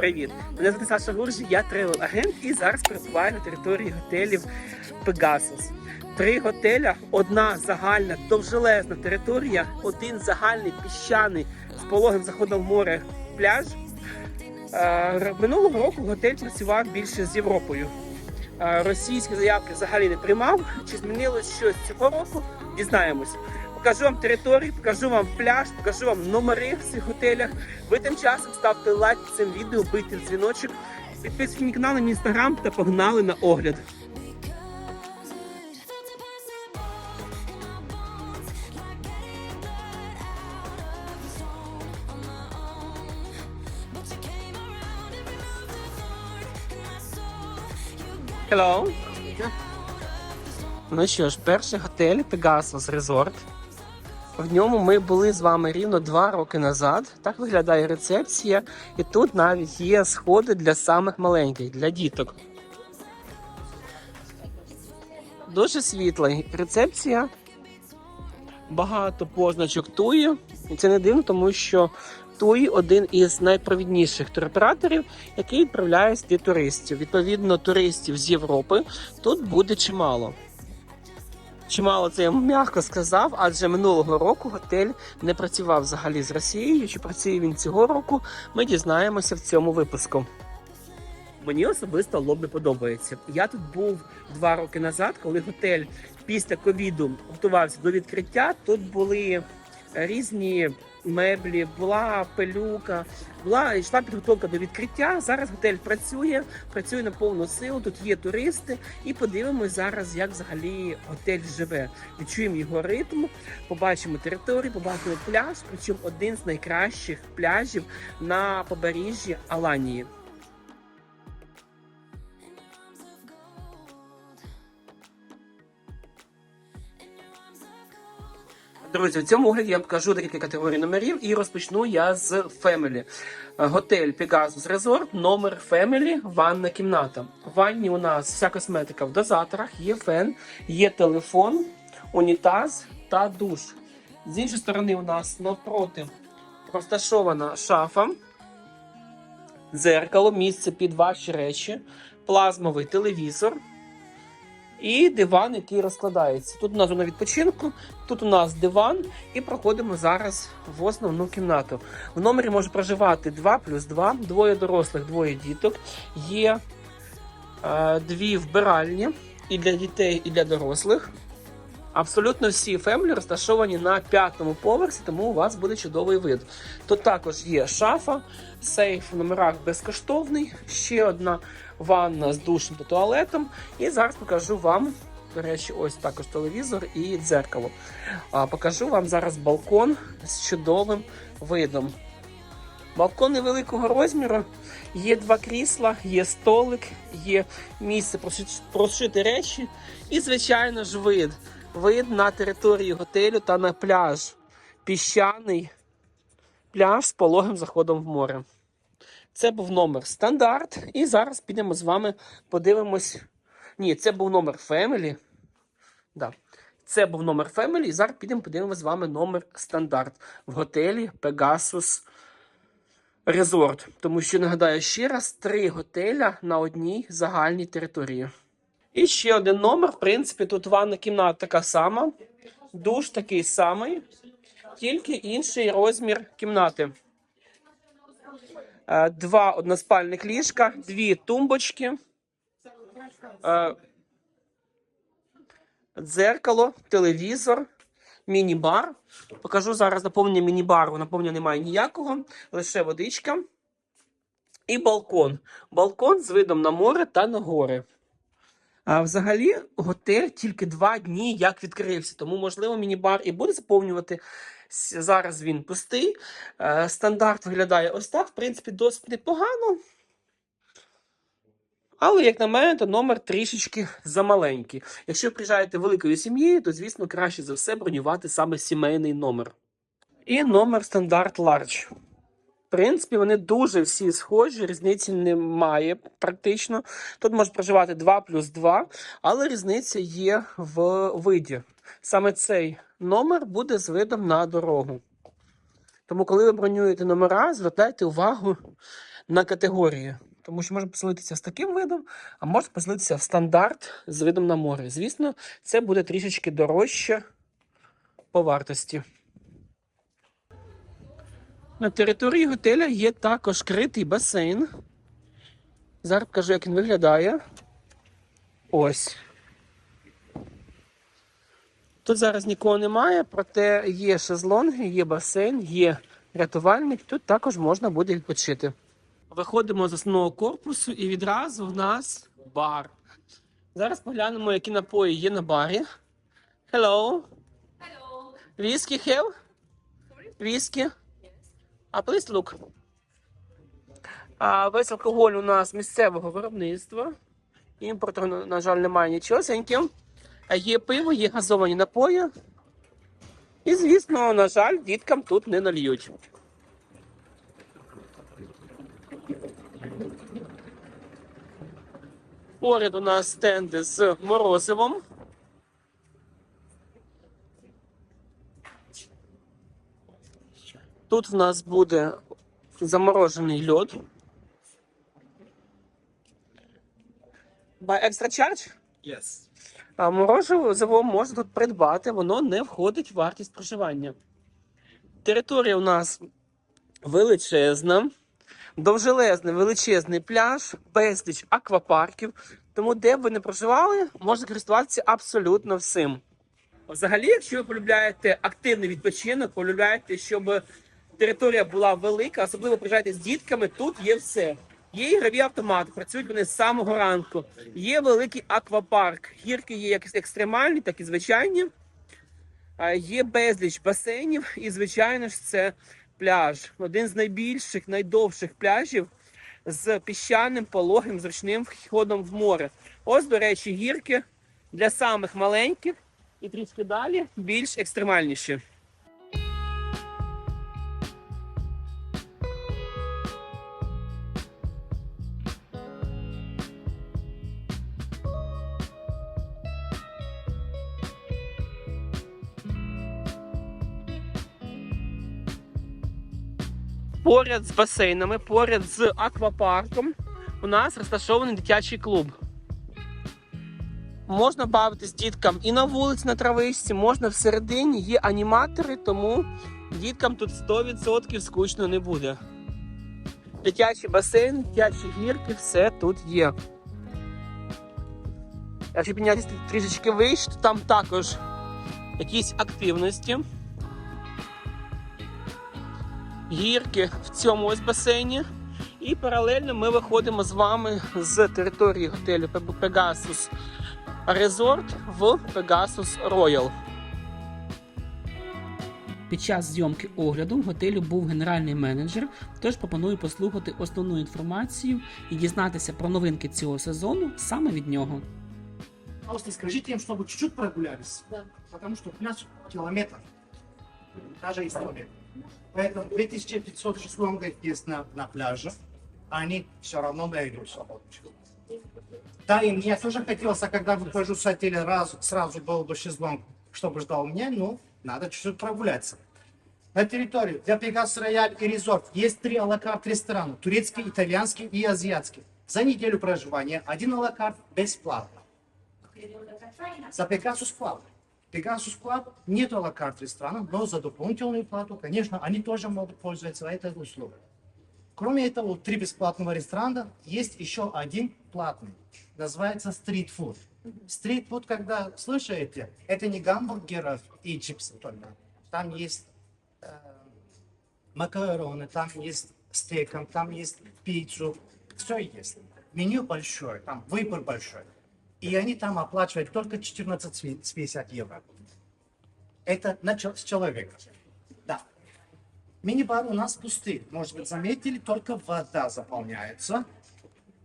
Привіт! Мене звати Саша Гуржі, я тревел агент і зараз перебуваю на території готелів Пегасус. Три готеля, одна загальна довжелезна територія, один загальний піщаний з пологим заходом в море пляж. Е, Минулого року готель працював більше з Європою. Е, Російські заявки взагалі не приймав. Чи змінилось щось цього року? Дізнаємось. Покажу вам територію, покажу вам пляж, покажу вам номери в цих готелях. Ви тим часом ставте лайк цим відео, бийте дзвіночок, підписуйтесь на канал на інстаграм та погнали на огляд. Hello. Ну що ж, перший готель Pegasus Resort. В ньому ми були з вами рівно два роки назад. Так виглядає рецепція, і тут навіть є сходи для самих маленьких, для діток. Дуже світла рецепція. Багато позначок Туї. І це не дивно, тому що Туї один із найпровідніших туроператорів, який відправляє туристів. Відповідно, туристів з Європи тут буде чимало. Чимало це я м'яко сказав, адже минулого року готель не працював взагалі з Росією. Чи працює він цього року? Ми дізнаємося в цьому випуску. Мені особисто лобі подобається. Я тут був два роки назад, коли готель після ковіду готувався до відкриття. Тут були різні меблі, була пилюка, була йшла підготовка до відкриття. Зараз готель працює, працює на повну силу. Тут є туристи, і подивимось зараз, як взагалі готель живе. Відчуємо його ритм, побачимо територію, побачимо пляж. Причому один з найкращих пляжів на побережжі Аланії. Друзі, в цьому огляді я покажу декілька категорій номерів і розпочну я з Family. Готель Pegasus Resort, номер Family, ванна кімната. В ванні у нас вся косметика в дозаторах, є фен, є телефон, унітаз та душ. З іншої сторони, у нас навпроти розташована шафа, дзеркало, місце під ваші речі, плазмовий телевізор. І диван, який розкладається. Тут у нас зона відпочинку, тут у нас диван, і проходимо зараз в основну кімнату. В номері може проживати 2 плюс 2, двоє дорослих, двоє діток. Є е, дві вбиральні і для дітей, і для дорослих. Абсолютно всі фемлі розташовані на п'ятому поверсі, тому у вас буде чудовий вид. Тут також є шафа, сейф в номерах безкоштовний, ще одна ванна з душем та туалетом. І зараз покажу вам, до речі, ось також телевізор і дзеркало. А, покажу вам зараз балкон з чудовим видом. Балкон невеликого розміру, є два крісла, є столик, є місце прошити- речі і, звичайно ж, вид. Вид на території готелю та на пляж. Піщаний пляж з пологим заходом в море. Це був номер стандарт. І зараз підемо з вами подивимось. Ні, це був номер Family. Да. Це був номер Family. І зараз підемо подивимось з вами номер стандарт в готелі Pegasus Resort. Тому що нагадаю ще раз: три готеля на одній загальній території. І ще один номер. В принципі, тут ванна кімната така сама, душ такий самий, тільки інший розмір кімнати. Е, Два односпальних ліжка, дві тумбочки, е, дзеркало, телевізор, міні-бар. Покажу зараз наповнення міні-бару. Наповнення немає ніякого, лише водичка. І балкон. Балкон з видом на море та на гори. А взагалі, готель тільки два дні як відкрився, тому, можливо, міні-бар і буде заповнювати. Зараз він пустий. Е, Стандарт виглядає ось так. В принципі, досить непогано. Але, як на мене, то номер трішечки замаленький. Якщо ви приїжджаєте великою сім'єю, то, звісно, краще за все бронювати саме сімейний номер. І номер стандарт Large. В принципі, вони дуже всі схожі, різниці немає практично. Тут може проживати 2 плюс 2, але різниця є в виді. Саме цей номер буде з видом на дорогу. Тому, коли ви бронюєте номера, звертайте увагу на категорії. Тому що можна поселитися з таким видом, а можна поселитися в стандарт з видом на море. Звісно, це буде трішечки дорожче по вартості. На території готеля є також критий басейн. Зараз покажу, як він виглядає. Ось. Тут зараз нікого немає, проте є шезлонги, є басейн, є рятувальник. Тут також можна буде відпочити. Виходимо з основного корпусу і відразу в нас бар. Зараз поглянемо, які напої є на барі. Hello. Hello. Whiskey have? Whiskey? А please look. А весь алкоголь у нас місцевого виробництва. Імпорту, на жаль, немає нічогосеньки. А є пиво, є газовані напої. І, звісно, на жаль, діткам тут не нальють. Поряд у нас стенди з морозивом. Тут в нас буде заморожений льод. By extra charge? Yes. А морозиво можна тут придбати, воно не входить в вартість проживання. Територія у нас величезна, довжелезний величезний пляж, безліч аквапарків. Тому, де б ви не проживали, можна користуватися абсолютно всім. Взагалі, якщо ви полюбляєте активний відпочинок, полюбляєте, щоб територія була велика, особливо приїжджаєте з дітками, тут є все. Є ігрові автомати, працюють вони з самого ранку. Є великий аквапарк. Гірки є як екстремальні, так і звичайні. Є безліч басейнів, і, звичайно ж, це пляж. Один з найбільших, найдовших пляжів з піщаним, пологим, зручним входом в море. Ось, до речі, гірки для самих маленьких і трішки далі більш екстремальніші. Поряд з басейнами, поряд з аквапарком у нас розташований дитячий клуб. Можна бавитись діткам і на вулиці на травичці, можна всередині, є аніматори, тому діткам тут 100% скучно не буде. Дитячий басейн, дитячі гірки, все тут є. Якщо піднятися трішечки вище, то там також якісь активності. Гірки в цьому ось басейні. І паралельно ми виходимо з вами з території готелю Pegasus Resort в Pegasus Royal. Під час зйомки огляду в готелю був генеральний менеджер, тож пропоную послухати основну інформацію і дізнатися про новинки цього сезону саме від нього. Пожалуйста, скажите им, чтобы чуть-чуть прогулялись. Да. Потому что пляж километр. Даже история. Поэтому 2500 шезлонгов есть на, на пляже. а Они все равно найдут свободно. Да, и мне тоже хотелось, а когда выхожу с отеля, раз, сразу был бы шезлонг, чтобы ждал меня, ну, надо чуть-чуть прогуляться. На территории для Пегас Рояль и Резорт есть три алакарт ресторана. Турецкий, итальянский и азиатский. За неделю проживания один алакарт бесплатно. За Pegasus Club. Pegasus Club нет алакарт ресторана, но за дополнительную плату, конечно, они тоже могут пользоваться этой услугой. Кроме этого, три бесплатного ресторана есть еще один платный. Называется стритфуд. Стритфуд, когда слышите, это не гамбургеров и чипсы только. Там есть э, макароны, там есть стейком, там есть пиццу. Все есть. Меню большое, там выбор большой. И они там оплачивают только 14,50 евро. Это с человека. Да. Мини-бар у нас пустый. Может быть, заметили, только вода заполняется.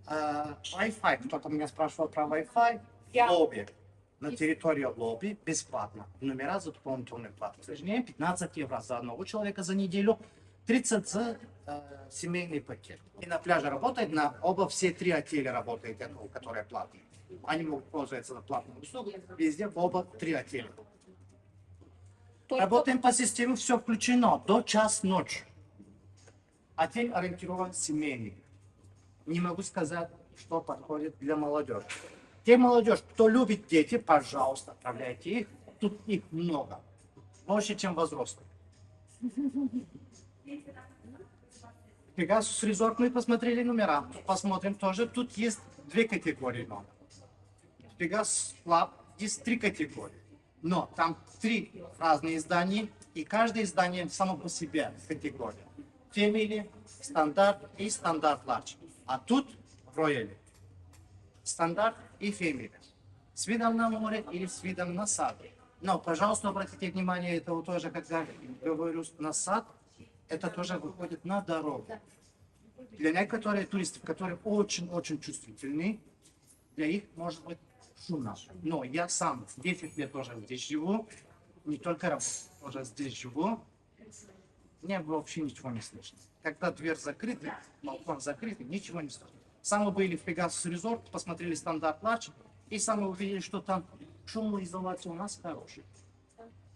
А, Wi-Fi. Кто-то меня спрашивал про Wi-Fi. Я. Лобби. На территории лобби бесплатно. Номера за дополнительную плату. К сожалению, 15 евро за одного человека за неделю. 30 за э, семейный пакет. И на пляже работает, на оба все три отеля работает, которые платные. Они могут пользоваться на платную услугу. Везде в оба три отеля. Только Работаем по системе, все включено до час ночи. Отель ориентирован семейный. не могу сказать, что подходит для молодежи. Те молодежь, кто любит дети, пожалуйста, отправляйте их. Тут их много. Больше, чем взрослых. Пегасус Резорт мы посмотрели номера. Посмотрим тоже. Тут есть две категории номер. Пегас Лаб есть три категории. Но там три разные издания, и каждое издание само по себе категория. Family, стандарт и стандарт Large. А тут Royal. Стандарт и Family. С видом на море или с видом на сад. Но, пожалуйста, обратите внимание, это вот тоже, когда говорю на сад, это тоже выходит на дорогу. Для некоторых туристов, которые очень-очень чувствительны, для них может быть шумно. Но я сам с 10 лет тоже здесь живу, не только работаю, тоже здесь живу. Мне вообще ничего не слышно. Когда дверь закрыта, балкон закрыт, ничего не слышно. Сами были в Пегасус Резорт, посмотрели стандарт Ларч, и сами увидели, что там шумоизоляция у нас хорошая.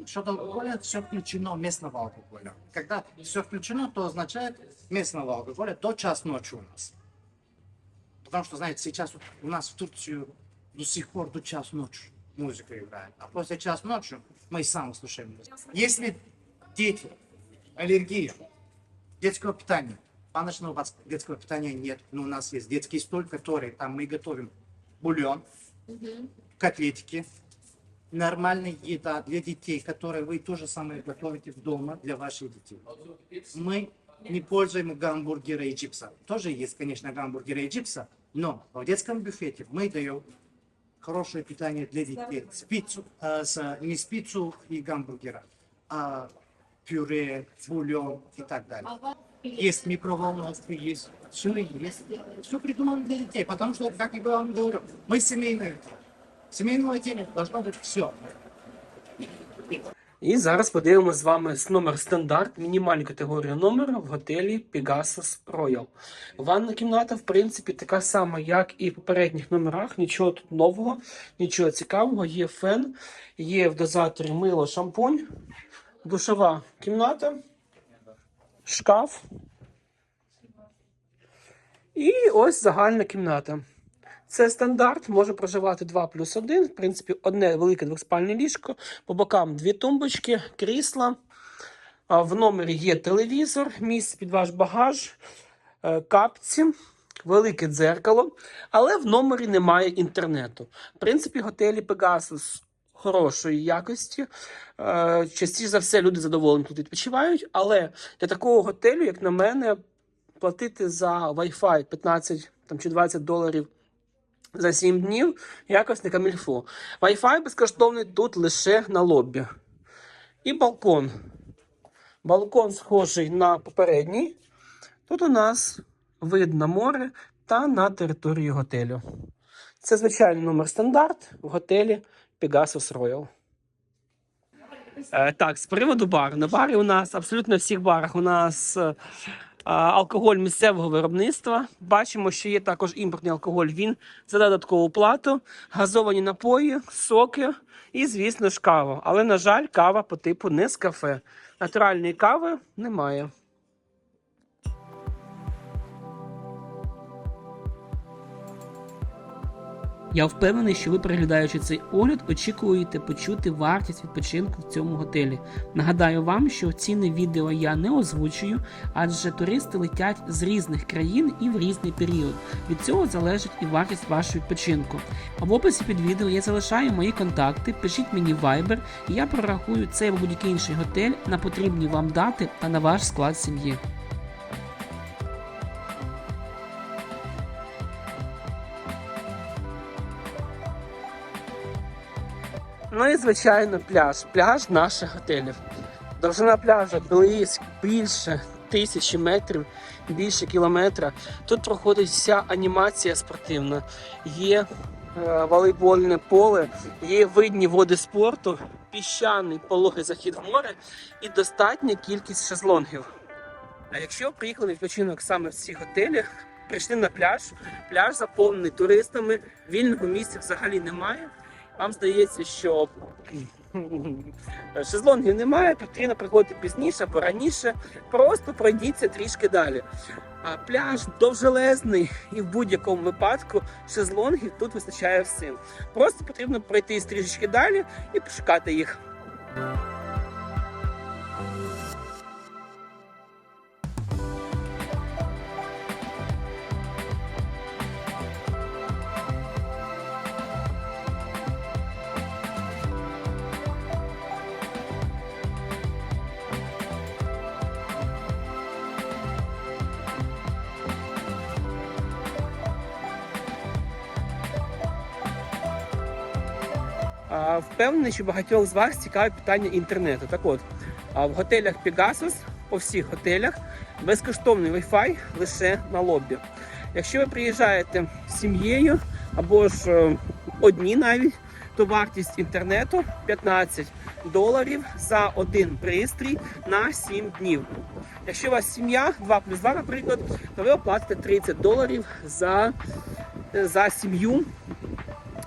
Что алкоголя все включено местного алкоголя. Когда все включено, то означает местного алкоголя до час ночи у нас. Потому что, знаете, сейчас у нас в Турцию до сих пор до час ночи музыка играет. А после час ночи мы сами слушаем музыку. Если дети, аллергия, детского питания, баночного у вас детского питания нет, но у нас есть детский стол, который там мы готовим бульон, котлетики, нормальная еда для детей, которые вы тоже самое готовите дома для ваших детей. Мы не пользуем гамбургеры и чипсы. Тоже есть, конечно, гамбургеры и чипсы, но в детском буфете мы даем хорошее питание для детей. С пиццу, э, с, не пиццу и гамбургера, а пюре, бульон и так далее. Есть микроволновка, есть все есть. Все придумано для детей, потому что, как я вам говорю, мы семейные. Семейного денег должно быть все. І зараз подивимося з вами номер стандарт, мінімальну категорію номера в готелі Pegasus Royal. Ванна кімната, в принципі, така сама, як і в попередніх номерах. Нічого тут нового, нічого цікавого. Є фен, є в дозаторі мило, шампунь, душова кімната, шкаф. І ось загальна кімната. Це стандарт, може проживати 2 плюс 1. В принципі, одне велике двоспальне ліжко, по бокам дві тумбочки, крісла. В номері є телевізор, місце під ваш багаж, е, капці, велике дзеркало, але в номері немає інтернету. В принципі, готелі Pegasus хорошої якості. Е, Частіше за все люди задоволені тут відпочивають, але для такого готелю, як на мене, платити за Wi-Fi 15 там, чи 20 доларів за 7 днів якось не камільфо. Wi-Fi безкоштовний тут лише на лобі. І балкон. Балкон схожий на попередній. Тут у нас вид на море та на територію готелю. Це звичайний номер стандарт в готелі Pegasus Royal. Е, так, з приводу бару. На барі у нас абсолютно в всіх барах у нас е, алкоголь місцевого виробництва. Бачимо, що є також імпортний алкоголь. Він за додаткову плату, газовані напої, соки і, звісно ж, кава. Але, на жаль, кава по типу не з кафе. Натуральної кави немає. Я впевнений, що ви, переглядаючи цей огляд, очікуєте почути вартість відпочинку в цьому готелі. Нагадаю вам, що ціни відео я не озвучую, адже туристи летять з різних країн і в різний період. Від цього залежить і вартість вашого відпочинку. А в описі під відео я залишаю мої контакти, пишіть мені Viber, і я прорахую цей або будь-який інший готель на потрібні вам дати та на ваш склад сім'ї. Ну і звичайно пляж. Пляж наших готелів. Довжина пляжа близько більше тисячі метрів, більше кілометра. Тут проходить вся анімація спортивна. Є е, волейбольне поле, є видні води спорту, піщаний пологий захід в море і достатня кількість шезлонгів. А якщо приїхали на відпочинок саме в ці готелі, прийшли на пляж, пляж заповнений туристами, вільного місця взагалі немає. Вам здається, що шезлонгів немає, потрібно приходити пізніше або раніше. Просто пройдіться трішки далі. А пляж довжелезний і в будь-якому випадку шезлонгів тут вистачає всім. Просто потрібно пройти трішечки далі і пошукати їх. Впевнений, що багатьох з вас цікавить питання інтернету. Так от, в готелях Pegasus, по всіх готелях, безкоштовний Wi-Fi лише на лобі. Якщо ви приїжджаєте з сім'єю або ж е, одні навіть, то вартість інтернету 15 доларів за один пристрій на 7 днів. Якщо у вас сім'я 2 плюс 2, наприклад, то ви оплатите 30 доларів за, за сім'ю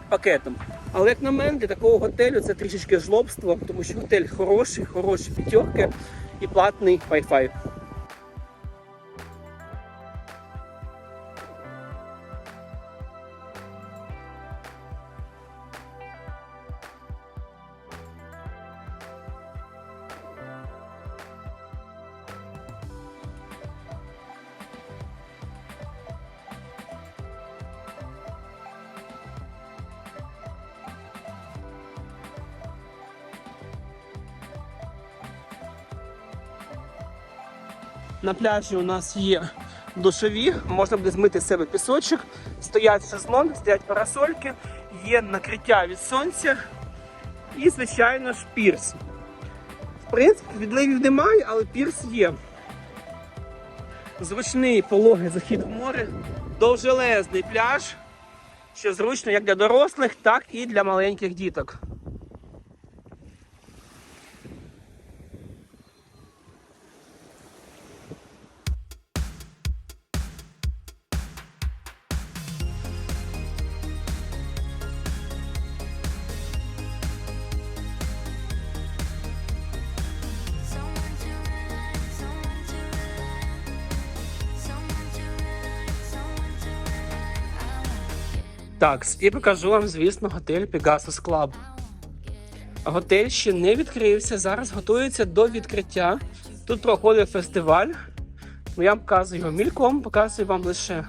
пакетом. Але як на мене, для такого готелю це трішечки жлобство, тому що готель хороший, хороші п'ятерки і платний Wi-Fi. На пляжі у нас є душові, можна буде змити з себе пісочок, стоять шезлонги, стоять парасольки, є накриття від сонця і, звичайно ж, пірс. В принципі, відливів немає, але пірс є. Зручний пологий захід в море, довжелезний пляж, що зручно як для дорослих, так і для маленьких діток. Так, і покажу вам, звісно, готель Pegasus Club. Готель ще не відкрився, зараз готується до відкриття. Тут проходить фестиваль. Ну, Я показую його мільком, показую вам лише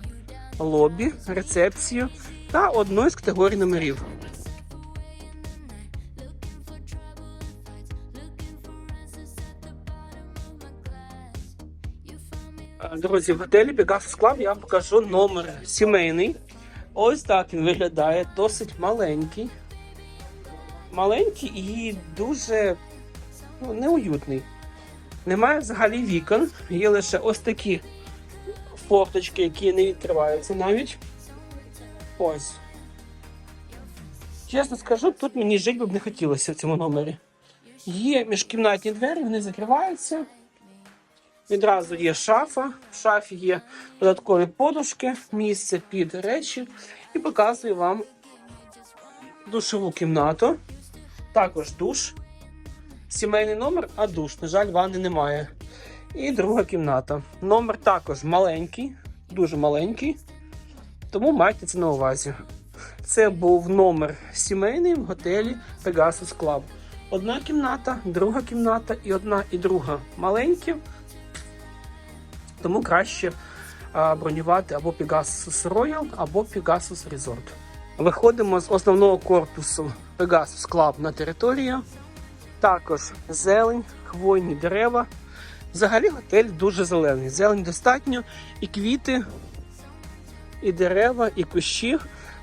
лобі, рецепцію та одну з категорій номерів. Друзі, в готелі Pegasus Club я вам покажу номер сімейний. Ось так він виглядає, досить маленький. Маленький і дуже ну, неуютний. Немає взагалі вікон, є лише ось такі форточки, які не відкриваються навіть. Ось. Чесно скажу, тут мені жити б не хотілося в цьому номері. Є міжкімнатні двері, вони закриваються. Відразу є шафа. В шафі є додаткові подушки, місце під речі. І показую вам душову кімнату. Також душ. Сімейний номер, а душ. На жаль, ванни немає. І друга кімната. Номер також маленький, дуже маленький. Тому майте це на увазі. Це був номер сімейний в готелі Pegasus Club. Одна кімната, друга кімната і одна і друга маленькі. Тому краще бронювати або Pegasus Royal, або Pegasus Resort. Виходимо з основного корпусу Pegasus Club на територію. Також зелень, хвойні дерева. Взагалі готель дуже зелений. Зелень достатньо, і квіти, і дерева, і кущі.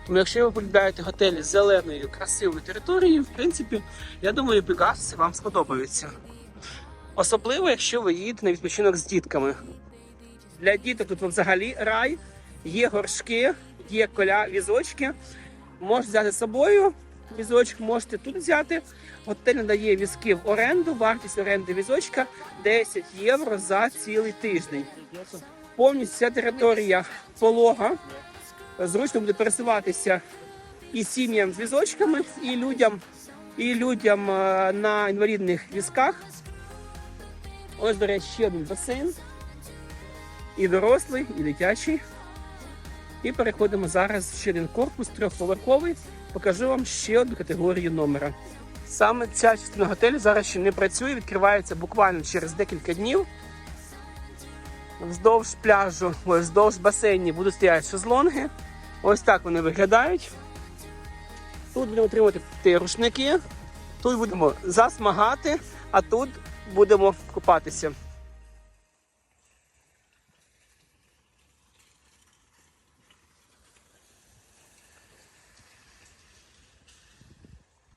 Тому якщо ви полюбляєте готелі з зеленою, красивою територією, в принципі, я думаю, Pegasus вам сподобається. Особливо, якщо ви їдете на відпочинок з дітками. Для діток тут взагалі рай, є горшки, є коля, візочки. Можете взяти з собою візочок, можете тут взяти. Готель надає візки в оренду. Вартість оренди візочка 10 євро за цілий тиждень. Повністю вся територія полога. Зручно буде пересуватися і сім'ям з візочками, і людям, і людям е, на інвалідних візках. Ось, до речі, ще один басейн. І дорослий, і дитячий. І переходимо зараз ще один корпус трьохповерховий. Покажу вам ще одну категорію номера. Саме ця частина готелю зараз ще не працює, відкривається буквально через декілька днів. Вздовж пляжу, ой, вздовж басейні будуть стояти шезлонги. Ось так вони виглядають. Тут будемо отримати ті рушники, тут будемо засмагати, а тут будемо купатися.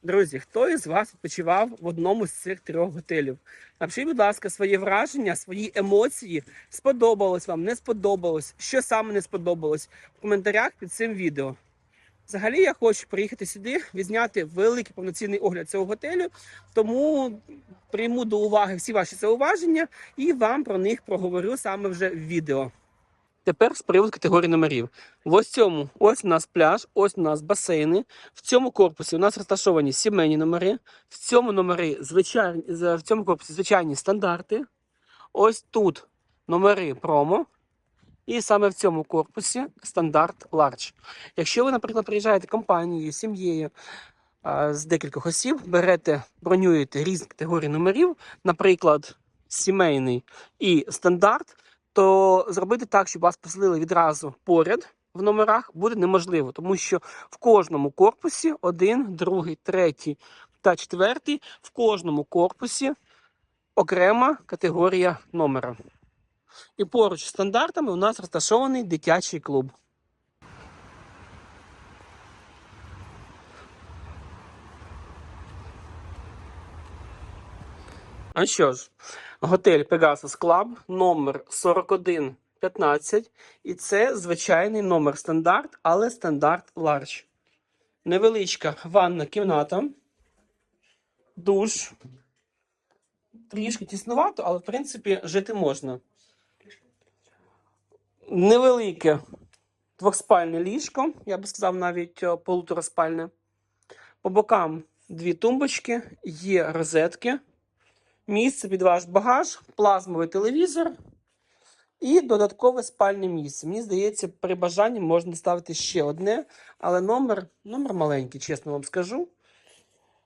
Друзі, хто із вас відпочивав в одному з цих трьох готелів? Напишіть, будь ласка, свої враження, свої емоції. Сподобалось вам, не сподобалось, що саме не сподобалось в коментарях під цим відео. Взагалі, я хочу приїхати сюди, відзняти великий повноцінний огляд цього готелю, тому прийму до уваги всі ваші зауваження і вам про них проговорю саме вже в відео. Тепер з приводу категорії номерів. В ось цьому, ось у нас пляж, ось у нас басейни. В цьому корпусі у нас розташовані сімейні номери. В цьому номері звичайні, в цьому корпусі звичайні стандарти. Ось тут номери промо. І саме в цьому корпусі стандарт Large. Якщо ви, наприклад, приїжджаєте компанією, сім'єю з декількох осіб, берете, бронюєте різні категорії номерів, наприклад, сімейний і стандарт, то зробити так, щоб вас поселили відразу поряд в номерах, буде неможливо, тому що в кожному корпусі один, другий, третій та четвертий, в кожному корпусі окрема категорія номера. І поруч з стандартами у нас розташований дитячий клуб. А що ж, готель Pegasus Club номер 4115. І це звичайний номер стандарт, але стандарт Large. Невеличка ванна кімната, душ. Трішки тіснувато, але в принципі жити можна. Невелике двохспальне ліжко, я би сказав, навіть е, полутораспальне. По бокам дві тумбочки, є розетки, місце під ваш багаж, плазмовий телевізор і додаткове спальне місце. Мені здається, при бажанні можна ставити ще одне, але номер, номер маленький, чесно вам скажу.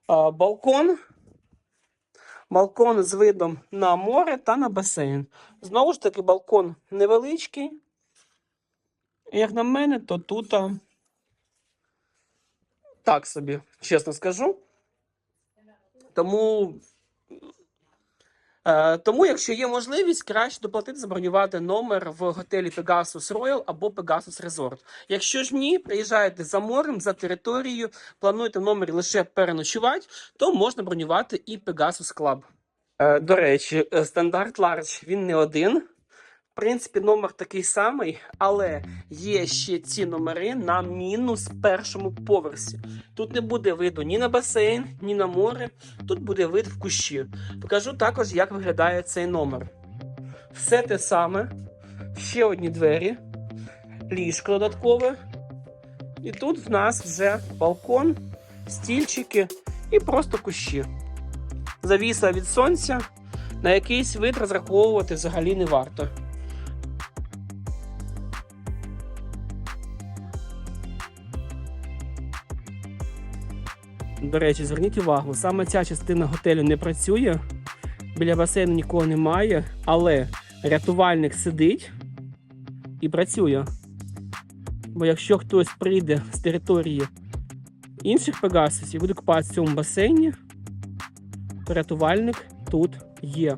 Балкон. Балкон з видом на море та на басейн. Знову ж таки, балкон невеличкий. Як на мене, то тут так собі, чесно скажу. Тому, тому, якщо є можливість, краще доплатити, забронювати номер в готелі Pegasus Royal або Pegasus Resort. Якщо ж ні, приїжджаєте за морем, за територією, плануєте номер лише переночувати, то можна бронювати і Pegasus Club. Е, До речі, е, стандарт Large він не один. В принципі, номер такий самий, але є ще ці номери на мінус першому поверсі. Тут не буде виду ні на басейн, ні на море. Тут буде вид в кущі. Покажу також, як виглядає цей номер. Все те саме. Ще одні двері, ліжко додаткове. І тут в нас вже балкон, стільчики і просто кущі. Завіса від сонця. На якийсь вид розраховувати взагалі не варто. До речі, зверніть увагу, саме ця частина готелю не працює, біля басейну нікого немає, але рятувальник сидить і працює. Бо якщо хтось прийде з території інших пегасусів і буде купатися в цьому басейні, то рятувальник тут є.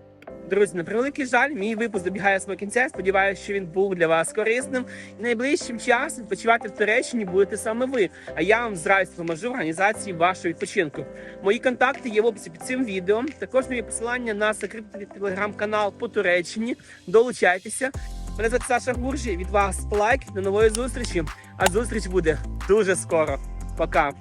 Друзі, на превеликий жаль, мій випуск добігає свого кінця. Сподіваюся, що він був для вас корисним. І найближчим часом відпочивати в Туреччині будете саме ви. А я вам з радістю поможу в організації вашого відпочинку. Мої контакти є в описі під цим відео. Також є посилання на закритий телеграм-канал по Туреччині. Долучайтеся. Мене звати Саша Гуржі. Від вас лайк. До нової зустрічі. А зустріч буде дуже скоро. Пока.